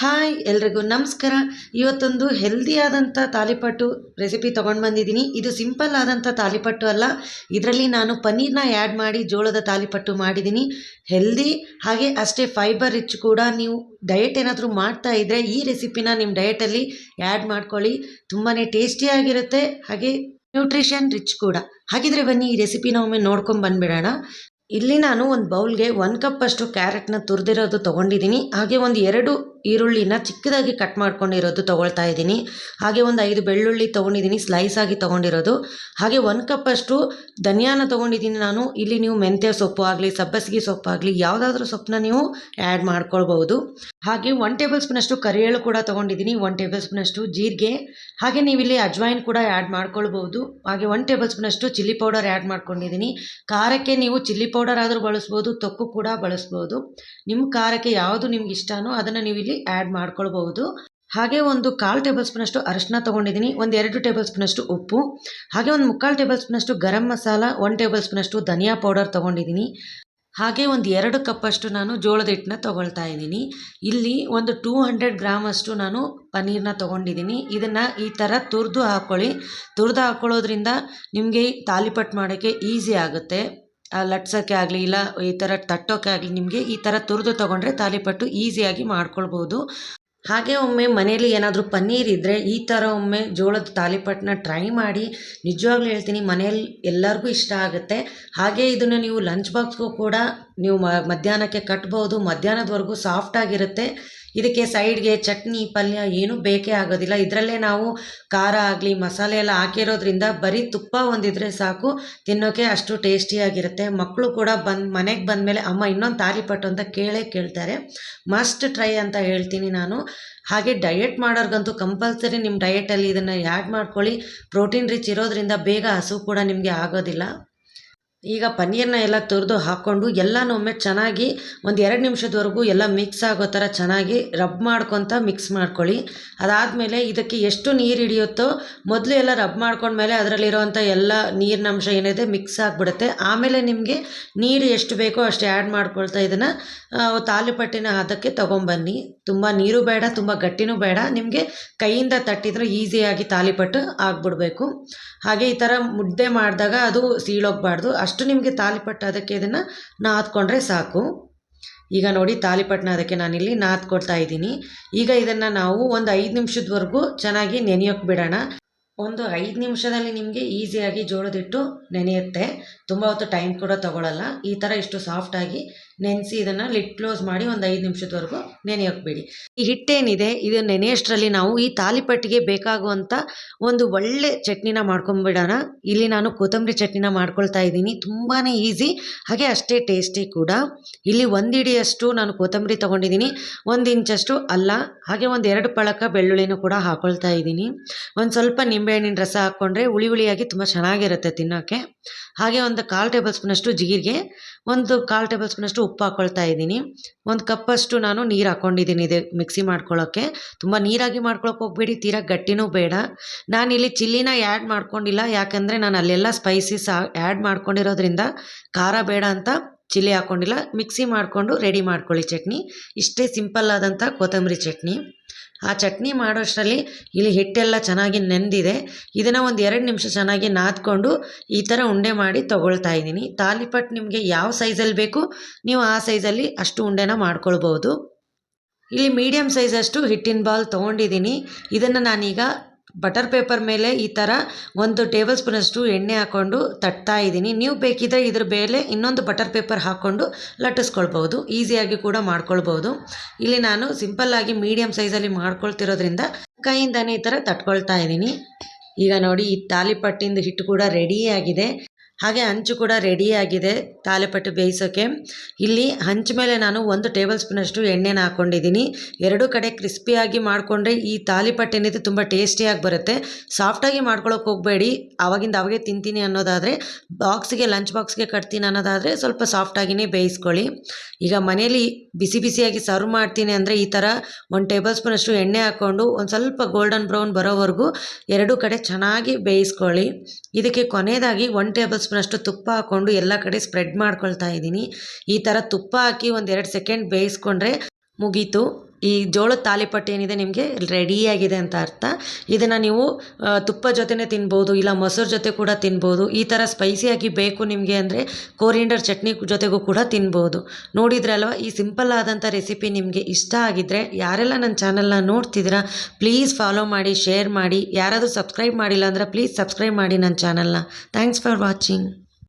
Hi ಎಲ್ರಿಗೂ ನಮಸ್ಕಾರ. ಇವತ್ತೊಂದು ಹೆಲ್ದಿಯಾದಂಥ ತಾಲಿಪಟ್ಟು ರೆಸಿಪಿ ತೊಗೊಂಡು ಬಂದಿದ್ದೀನಿ. ಇದು ಸಿಂಪಲ್ ಆದಂಥ ತಾಲಿಪಟ್ಟು ಅಲ್ಲ. ಇದರಲ್ಲಿ ನಾನು ಪನ್ನೀರ್ನ ಆ್ಯಡ್ ಮಾಡಿ ಜೋಳದ ತಾಲಿಪಟ್ಟು ಮಾಡಿದ್ದೀನಿ. ಹೆಲ್ದಿ ಹಾಗೆ ಅಷ್ಟೇ ಫೈಬರ್ ರಿಚ್ ಕೂಡ. ನೀವು ಡಯಟ್ ಏನಾದರೂ ಮಾಡ್ತಾ ಇದ್ದರೆ ಈ ರೆಸಿಪಿನ ನಿಮ್ಮ ಡಯಟಲ್ಲಿ ಆ್ಯಡ್ ಮಾಡ್ಕೊಳ್ಳಿ. ತುಂಬಾ ಟೇಸ್ಟಿಯಾಗಿರುತ್ತೆ ಹಾಗೆ ನ್ಯೂಟ್ರಿಷನ್ ರಿಚ್ ಕೂಡ. ಹಾಗಿದ್ರೆ ಬನ್ನಿ, ಈ ರೆಸಿಪಿನ ಒಮ್ಮೆ ನೋಡ್ಕೊಂಡು ಬಂದುಬಿಡೋಣ. ಇಲ್ಲಿ ನಾನು ಒಂದು ಬೌಲ್ಗೆ ಒಂದು ಕಪ್ಪಷ್ಟು ಕ್ಯಾರೆಟ್ನ ತುರಿದಿರೋದು ತೊಗೊಂಡಿದ್ದೀನಿ. ಹಾಗೆ ಒಂದು ಎರಡು ಈರುಳ್ಳಿನ ಚಿಕ್ಕದಾಗಿ ಕಟ್ ಮಾಡ್ಕೊಂಡಿರೋದು ತೊಗೊಳ್ತಾ ಇದ್ದೀನಿ. ಹಾಗೆ ಒಂದು ಐದು ಬೆಳ್ಳುಳ್ಳಿ ತೊಗೊಂಡಿದ್ದೀನಿ ಸ್ಲೈಸ್ ಆಗಿ ತೊಗೊಂಡಿರೋದು. ಹಾಗೆ ಒಂದು ಕಪ್ಪಷ್ಟು ಧನಿಯಾನ ತೊಗೊಂಡಿದ್ದೀನಿ ನಾನು. ಇಲ್ಲಿ ನೀವು ಮೆಂತ್ಯ ಸೊಪ್ಪು ಆಗಲಿ, ಸಬ್ಬಸಿಗೆ ಸೊಪ್ಪು ಆಗಲಿ, ಯಾವುದಾದ್ರೂ ಸೊಪ್ಪನ್ನ ನೀವು ಆ್ಯಡ್ ಮಾಡ್ಕೊಳ್ಬೋದು ಹಾಗೆ ಒನ್ ಟೇಬಲ್ ಸ್ಪೂನಷ್ಟು ಕರಿಯೇಳು ಕೂಡ ತೊಗೊಂಡಿದ್ದೀನಿ ಒನ್ ಟೇಬಲ್ ಸ್ಪೂನಷ್ಟು ಜೀರಿಗೆ. ಹಾಗೆ ನೀವು ಇಲ್ಲಿ ಅಜ್ವೈನ್ ಕೂಡ ಆ್ಯಡ್ ಮಾಡ್ಕೊಳ್ಬೋದು ಹಾಗೆ ಒನ್ ಟೇಬಲ್ ಸ್ಪೂನಷ್ಟು ಚಿಲ್ಲಿ ಪೌಡರ್ ಆ್ಯಡ್ ಮಾಡ್ಕೊಂಡಿದ್ದೀನಿ. ಖಾರಕ್ಕೆ ನೀವು ಚಿಲ್ಲಿ ಪೌಡರ್ ಆದರೂ ಬಳಸ್ಬೋದು, ತೊಕ್ಕು ಕೂಡ ಬಳಸ್ಬೋದು. ನಿಮ್ಮ ಖಾರಕ್ಕೆ ಯಾವುದು ನಿಮ್ಗೆ ಇಷ್ಟನೋ ಅದನ್ನು ನೀವು ಆ್ಯಡ್ ಮಾಡ್ಕೊಳ್ಬಹುದು. ಹಾಗೆ ಒಂದು ಕಾಲು ಟೇಬಲ್ ಸ್ಪೂನಷ್ಟು ಅರಿಶಿನ ತೊಗೊಂಡಿದ್ದೀನಿ. ಒಂದು ಎರಡು ಟೇಬಲ್ ಸ್ಪೂನಷ್ಟು ಉಪ್ಪು. ಹಾಗೆ ಒಂದು ಮುಕ್ಕಾಲು ಟೇಬಲ್ ಸ್ಪೂನಷ್ಟು ಗರಂ ಮಸಾಲ ಒನ್ ಟೇಬಲ್ ಸ್ಪೂನಷ್ಟು ಧನಿಯಾ ಪೌಡರ್ ತೊಗೊಂಡಿದ್ದೀನಿ. ಹಾಗೆ ಒಂದು ಎರಡು ಕಪ್ಪಷ್ಟು ನಾನು ಜೋಳದ ಹಿಟ್ಟನ್ನ ತೊಗೊಳ್ತಾ ಇದ್ದೀನಿ. ಇಲ್ಲಿ ಒಂದು ಟೂ ಹಂಡ್ರೆಡ್ ಗ್ರಾಮಷ್ಟು ನಾನು ಪನ್ನೀರನ್ನ ತೊಗೊಂಡಿದ್ದೀನಿ. ಇದನ್ನು ಈ ಥರ ತುರಿದು ಹಾಕ್ಕೊಳ್ಳಿ ತುರಿದು ಹಾಕ್ಕೊಳ್ಳೋದ್ರಿಂದ ನಿಮಗೆ ತಾಲಿಪಟ್ಟು ಮಾಡೋಕ್ಕೆ ಈಸಿ ಆಗುತ್ತೆ. ಲಟ್ಸೋಕ್ಕೆ ಆಗಲಿ ಇಲ್ಲ ಈ ಥರ ತಟ್ಟೋಕ್ಕೆ ಆಗಲಿ ನಿಮಗೆ ಈ ಥರ ತುರಿದು ತೊಗೊಂಡ್ರೆ ತಾಲಿಪಟ್ಟು ಈಸಿಯಾಗಿ ಮಾಡ್ಕೊಳ್ಬೋದು. ಹಾಗೆ ಒಮ್ಮೆ ಮನೆಯಲ್ಲಿ ಏನಾದರೂ ಪನ್ನೀರ್ ಇದ್ದರೆ ಈ ಥರ ಒಮ್ಮೆ ಜೋಳದ ತಾಲಿಪಟ್ಟನ್ನ ಟ್ರೈ ಮಾಡಿ. ನಿಜವಾಗ್ಲೂ ಹೇಳ್ತೀನಿ ಮನೆಯಲ್ಲಿ ಎಲ್ಲರಿಗೂ ಇಷ್ಟ ಆಗುತ್ತೆ. ಹಾಗೆ ಇದನ್ನು ನೀವು ಲಂಚ್ ಬಾಕ್ಸ್ಗೂ ಕೂಡ ನೀವು ಮಧ್ಯಾಹ್ನಕ್ಕೆ ಕಟ್ಬೋದು. ಮಧ್ಯಾಹ್ನದವರೆಗೂ ಸಾಫ್ಟಾಗಿರುತ್ತೆ ಇದಕ್ಕೆ ಸೈಡ್ಗೆ ಚಟ್ನಿ, ಪಲ್ಯ ಏನೂ ಬೇಕೇ ಆಗೋದಿಲ್ಲ. ಇದರಲ್ಲೇ ನಾವು ಖಾರ ಆಗಲಿ, ಮಸಾಲೆ ಎಲ್ಲ ಹಾಕಿರೋದ್ರಿಂದ ಬರೀ ತುಪ್ಪ ಒಂದಿದ್ರೆ ಸಾಕು ತಿನ್ನೋಕ್ಕೆ ಅಷ್ಟು ಟೇಸ್ಟಿಯಾಗಿರುತ್ತೆ ಮಕ್ಕಳು ಕೂಡ ಬಂದು, ಮನೆಗೆ ಬಂದಮೇಲೆ ಅಮ್ಮ ಇನ್ನೊಂದು ತಾಲಿಪಟ್ಟು ಅಂತ ಕೇಳೇ ಕೇಳ್ತಾರೆ. ಮಸ್ಟ್ ಟ್ರೈ ಅಂತ ಹೇಳ್ತೀನಿ ನಾನು. ಹಾಗೆ ಡಯೆಟ್ ಮಾಡೋರ್ಗಂತೂ ಕಂಪಲ್ಸರಿ ನಿಮ್ಮ ಡಯೆಟಲ್ಲಿ ಇದನ್ನು ಆ್ಯಡ್ ಮಾಡ್ಕೊಳ್ಳಿ. ಪ್ರೋಟೀನ್ ರಿಚ್ ಇರೋದ್ರಿಂದ ಬೇಗ ಹಸು ಕೂಡ ನಿಮಗೆ ಆಗೋದಿಲ್ಲ. ಈಗ ಪನ್ನೀರನ್ನ ಎಲ್ಲ ತುರಿದು ಹಾಕ್ಕೊಂಡು ಎಲ್ಲನೊಮ್ಮೆ ಚೆನ್ನಾಗಿ ಒಂದು ಎರಡು ನಿಮಿಷದವರೆಗೂ ಎಲ್ಲ ಮಿಕ್ಸ್ ಆಗೋ ಥರ ಚೆನ್ನಾಗಿ ರಬ್ ಮಾಡ್ಕೊತ ಮಿಕ್ಸ್ ಮಾಡ್ಕೊಳ್ಳಿ. ಅದಾದಮೇಲೆ ಇದಕ್ಕೆ ಎಷ್ಟು ನೀರು ಹಿಡಿಯುತ್ತೋ ಮೊದಲು ಎಲ್ಲ ರಬ್ ಮಾಡ್ಕೊಂಡ್ಮೇಲೆ ಅದರಲ್ಲಿರೋವಂಥ ಎಲ್ಲ ನೀರಿನ ಅಂಶ ಏನಿದೆ ಮಿಕ್ಸ್ ಆಗಿಬಿಡುತ್ತೆ. ಆಮೇಲೆ ನಿಮಗೆ ನೀರು ಎಷ್ಟು ಬೇಕೋ ಅಷ್ಟು ಆ್ಯಡ್ ಮಾಡ್ಕೊಳ್ತಾ ಇದನ್ನು ತಾಲಿಪಟ್ಟಿನ ಅದಕ್ಕೆ ತೊಗೊಂಬನ್ನಿ. ತುಂಬ ನೀರು ಬೇಡ, ತುಂಬ ಗಟ್ಟಿನೂ ಬೇಡ. ನಿಮಗೆ ಕೈಯಿಂದ ತಟ್ಟಿದ್ರೆ ಈಸಿಯಾಗಿ ತಾಲಿಪಟ್ಟು ಆಗಿಬಿಡ್ಬೇಕು. ಹಾಗೆ ಈ ಥರ ಮುದ್ದೆ ಮಾಡಿದಾಗ ಅದು ಸೀಳೋಗ್ಬಾರ್ದು. ಅಷ್ಟು ನಿಮಗೆ ತಾಲಿಪಟ್ಟು ಅದಕ್ಕೆ ಇದನ್ನು ನಾದ್ಕೊಂಡ್ರೆ ಸಾಕು. ಈಗ ನೋಡಿ ತಾಲಿಪಟ್ಟನ ಅದಕ್ಕೆ ನಾನಿಲ್ಲಿ ನಾದ್ಕೊಡ್ತಾ ಇದ್ದೀನಿ. ಈಗ ಇದನ್ನು ನಾವು ಒಂದು ಐದು ನಿಮಿಷದವರೆಗೂ ಚೆನ್ನಾಗಿ ನೆನೆಯೋಕೆ ಬಿಡೋಣ. ಒಂದು ಐದು ನಿಮಿಷದಲ್ಲಿ ನಿಮಗೆ ಈಸಿಯಾಗಿ ಜೋಳದಿಟ್ಟು ನೆನೆಯುತ್ತೆ. ತುಂಬ ಹೊತ್ತು ಟೈಮ್ ಕೂಡ ತೊಗೊಳಲ್ಲ. ಈ ಥರ ಇಷ್ಟು ಸಾಫ್ಟಾಗಿ ನೆನೆಸಿ ಇದನ್ನು ಲಿಟ್ ಕ್ಲೋಸ್ ಮಾಡಿ ಒಂದು ಐದು ನಿಮಿಷದವರೆಗೂ ನೆನೆಯೋಕೆ ಬಿಡಿ ಈ ಹಿಟ್ಟೇನಿದೆ ಇದು ನೆನೆಯಷ್ಟರಲ್ಲಿ ನಾವು ಈ ತಾಲಿಪಟ್ಟಿಗೆ ಬೇಕಾಗುವಂಥ ಒಂದು ಒಳ್ಳೆ ಚಟ್ನಿನ ಮಾಡ್ಕೊಂಬಿಡೋಣ. ಇಲ್ಲಿ ನಾನು ಕೊತ್ತಂಬರಿ ಚಟ್ನಿನ ಮಾಡ್ಕೊಳ್ತಾ ಇದ್ದೀನಿ. ತುಂಬಾ ಈಸಿ, ಹಾಗೆ ಅಷ್ಟೇ ಟೇಸ್ಟಿ ಕೂಡ. ಇಲ್ಲಿ ಒಂದಿಡಿಯಷ್ಟು ನಾನು ಕೊತ್ತಂಬರಿ ತೊಗೊಂಡಿದ್ದೀನಿ. ಒಂದು ಇಂಚಷ್ಟು ಅಲ್ಲ, ಹಾಗೆ ಒಂದು ಎರಡು ಪಳಕ ಬೆಳ್ಳುಳ್ಳಿನೂ ಕೂಡ ಹಾಕ್ಕೊಳ್ತಾ ಇದ್ದೀನಿ. ಒಂದು ಸ್ವಲ್ಪ ನಿಂಬೆಹಣ್ಣಿನ ರಸ ಹಾಕ್ಕೊಂಡ್ರೆ ಹುಳಿ ಹುಳಿಯಾಗಿ ತುಂಬ ಚೆನ್ನಾಗಿರುತ್ತೆ ತಿನ್ನೋಕ್ಕೆ ಹಾಗೆ ಒಂದು ಕಾಲು ಟೇಬಲ್ ಸ್ಪೂನಷ್ಟು ಜೀರಿಗೆ, ಒಂದು ಕಾಲು ಟೇಬಲ್ ಸ್ಪೂನಷ್ಟು ಉಪ್ಪು ಹಾಕ್ಕೊಳ್ತಾ ಇದ್ದೀನಿ. ಒಂದು ಕಪ್ಪಷ್ಟು ನಾನು ನೀರು ಹಾಕ್ಕೊಂಡಿದ್ದೀನಿ ಇದೆ ಮಿಕ್ಸಿ ಮಾಡ್ಕೊಳ್ಳೋಕ್ಕೆ ತುಂಬ ನೀರಾಗಿ ಮಾಡ್ಕೊಳಕ್ಕೆ ಹೋಗ್ಬೇಡಿ, ತೀರಾ ಗಟ್ಟಿನೂ ಬೇಡ. ನಾನಿಲ್ಲಿ ಚಿಲ್ಲಿನ ಆ್ಯಡ್ ಮಾಡ್ಕೊಂಡಿಲ್ಲ, ಯಾಕಂದರೆ ನಾನು ಅಲ್ಲೆಲ್ಲ ಸ್ಪೈಸಸ್ ಆ್ಯಡ್ ಮಾಡ್ಕೊಂಡಿರೋದ್ರಿಂದ ಖಾರ ಬೇಡ ಅಂತ ಚಿಲ್ಲಿ ಹಾಕ್ಕೊಂಡಿಲ್ಲ ಮಿಕ್ಸಿ ಮಾಡಿಕೊಂಡು ರೆಡಿ ಮಾಡ್ಕೊಳ್ಳಿ ಚಟ್ನಿ. ಇಷ್ಟೇ ಸಿಂಪಲ್ ಆದಂಥ ಕೊತ್ತಂಬರಿ ಚಟ್ನಿ. ಆ ಚಟ್ನಿ ಮಾಡೋಷ್ಟರಲ್ಲಿ ಇಲ್ಲಿ ಹಿಟ್ಟೆಲ್ಲ ಚೆನ್ನಾಗಿ ನೆಂದಿದೆ. ಇದನ್ನು ಒಂದು ಎರಡು ನಿಮಿಷ ಚೆನ್ನಾಗಿ ನಾದ್ಕೊಂಡು ಈ ಥರ ಉಂಡೆ ಮಾಡಿ ತೊಗೊಳ್ತಾ ಇದ್ದೀನಿ. ತಾಲಿಪಟ್ಟು ನಿಮಗೆ ಯಾವ ಸೈಜಲ್ಲಿ ಬೇಕು ನೀವು ಆ ಸೈಜಲ್ಲಿ ಅಷ್ಟು ಉಂಡೆನ ಮಾಡ್ಕೊಳ್ಬೋದು. ಇಲ್ಲಿ ಮೀಡಿಯಮ್ ಸೈಜಷ್ಟು ಹಿಟ್ಟಿನ ಬಾಲ್ ತೊಗೊಂಡಿದ್ದೀನಿ. ಇದನ್ನು ನಾನೀಗ ಬಟರ್ ಪೇಪರ್ ಮೇಲೆ ಈ ಥರ ಒಂದು ಟೇಬಲ್ ಸ್ಪೂನಷ್ಟು ಎಣ್ಣೆ ಹಾಕ್ಕೊಂಡು ತಟ್ತಾ ಇದ್ದೀನಿ. ನೀವು ಬೇಕಿದ್ದರೆ ಇದ್ರ ಮೇಲೆ ಇನ್ನೊಂದು ಬಟರ್ ಪೇಪರ್ ಹಾಕ್ಕೊಂಡು ಲಟ್ಟಿಸ್ಕೊಳ್ಬೋದು ಈಸಿಯಾಗಿ ಕೂಡ ಮಾಡ್ಕೊಳ್ಬೋದು ಇಲ್ಲಿ ನಾನು ಸಿಂಪಲ್ಲಾಗಿ ಮೀಡಿಯಮ್ ಸೈಜಲ್ಲಿ ಮಾಡ್ಕೊಳ್ತಿರೋದ್ರಿಂದ ಕೈಯಿಂದನೇ ಈ ಥರ ತಟ್ಕೊಳ್ತಾ ಇದ್ದೀನಿ. ಈಗ ನೋಡಿ, ಈ ತಾಲಿಪಟ್ಟಿಂದು ಹಿಟ್ಟು ಕೂಡ ರೆಡಿಯಾಗಿದೆ ಹಾಗೆ ಹಂಚು ಕೂಡ ರೆಡಿಯಾಗಿದೆ ತಾಲಿಪಟ್ಟು ಬೇಯಿಸೋಕ್ಕೆ ಇಲ್ಲಿ ಹಂಚು ಮೇಲೆ ನಾನು ಒಂದು ಟೇಬಲ್ ಸ್ಪೂನಷ್ಟು ಎಣ್ಣೆನ ಹಾಕ್ಕೊಂಡಿದ್ದೀನಿ ಎರಡೂ ಕಡೆ ಕ್ರಿಸ್ಪಿಯಾಗಿ ಮಾಡಿಕೊಂಡ್ರೆ ಈ ತಾಲಿಪಟ್ಟು ಏನಿದೆ ತುಂಬ ಟೇಸ್ಟಿಯಾಗಿ ಬರುತ್ತೆ. ಸಾಫ್ಟಾಗಿ ಮಾಡ್ಕೊಳ್ಳೋಕೆ ಹೋಗಬೇಡಿ. ಆವಾಗಿಂದ ಅವಾಗೆ ತಿಂತೀನಿ ಅನ್ನೋದಾದರೆ ಬಾಕ್ಸ್ಗೆ ಲಂಚ್ ಬಾಕ್ಸ್ಗೆ ಕಟ್ತೀನಿ ಅನ್ನೋದಾದರೆ ಸ್ವಲ್ಪ ಸಾಫ್ಟಾಗಿಯೇ ಬೇಯಿಸ್ಕೊಳ್ಳಿ. ಈಗ ಮನೇಲಿ ಬಿಸಿ ಬಿಸಿಯಾಗಿ ಸರ್ವ್ ಮಾಡ್ತೀನಿ ಅಂದರೆ ಈ ಥರ ಒಂದು ಟೇಬಲ್ ಸ್ಪೂನಷ್ಟು ಎಣ್ಣೆ ಹಾಕ್ಕೊಂಡು ಒಂದು ಸ್ವಲ್ಪ ಗೋಲ್ಡನ್ ಬ್ರೌನ್ ಬರೋವರೆಗೂ ಎರಡೂ ಕಡೆ ಚೆನ್ನಾಗಿ ಬೇಯಿಸ್ಕೊಳ್ಳಿ. ಇದಕ್ಕೆ ಕೊನೆಯದಾಗಿ ಒನ್ ಟೇಬಲ್ ಸ್ಪೂನಷ್ಟು ತುಪ್ಪ ಹಾಕ್ಕೊಂಡು ಎಲ್ಲ ಕಡೆ ಸ್ಪ್ರೆಡ್ ಮಾಡ್ಕೊಳ್ತಾ ಇದ್ದೀನಿ. ಈ ಥರ ತುಪ್ಪ ಹಾಕಿ ಒಂದು ಎರಡು ಸೆಕೆಂಡ್ ಬೇಯಿಸ್ಕೊಂಡ್ರೆ ಮುಗೀತು. ಈ ಜೋಳದ ತಾಲಿಪಟ್ಟು ಏನಿದೆ ನಿಮಗೆ ರೆಡಿಯಾಗಿದೆ ಅಂತ ಅರ್ಥ. ಇದನ್ನು ನೀವು ತುಪ್ಪ ಜೊತೆನೇ ತಿನ್ಬೋದು, ಇಲ್ಲ ಮೊಸರು ಜೊತೆ ಕೂಡ ತಿನ್ಬೋದು, ಈ ಥರ ಸ್ಪೈಸಿಯಾಗಿ ಬೇಕು ನಿಮಗೆ ಅಂದರೆ ಕೋರಿಯಂಡರ್ ಚಟ್ನಿ ಜೊತೆಗೂ ಕೂಡ ತಿನ್ಬೋದು. ನೋಡಿದ್ರಲ್ವ ಈ ಸಿಂಪಲ್ ಆದಂಥ ರೆಸಿಪಿ ನಿಮಗೆ ಇಷ್ಟ ಆಗಿದ್ದರೆ ಯಾರೆಲ್ಲ ನನ್ನ ಚಾನಲ್ನ ನೋಡ್ತಿದ್ದೀರಾ ಪ್ಲೀಸ್ ಫಾಲೋ ಮಾಡಿ ಶೇರ್ ಮಾಡಿ. ಯಾರಾದರೂ ಸಬ್ಸ್ಕ್ರೈಬ್ ಮಾಡಿಲ್ಲ ಅಂದರೆ ಪ್ಲೀಸ್ ಸಬ್ಸ್ಕ್ರೈಬ್ ಮಾಡಿ ನನ್ನ ಚಾನಲ್ನ ಥ್ಯಾಂಕ್ಸ್ ಫಾರ್ ವಾಚಿಂಗ್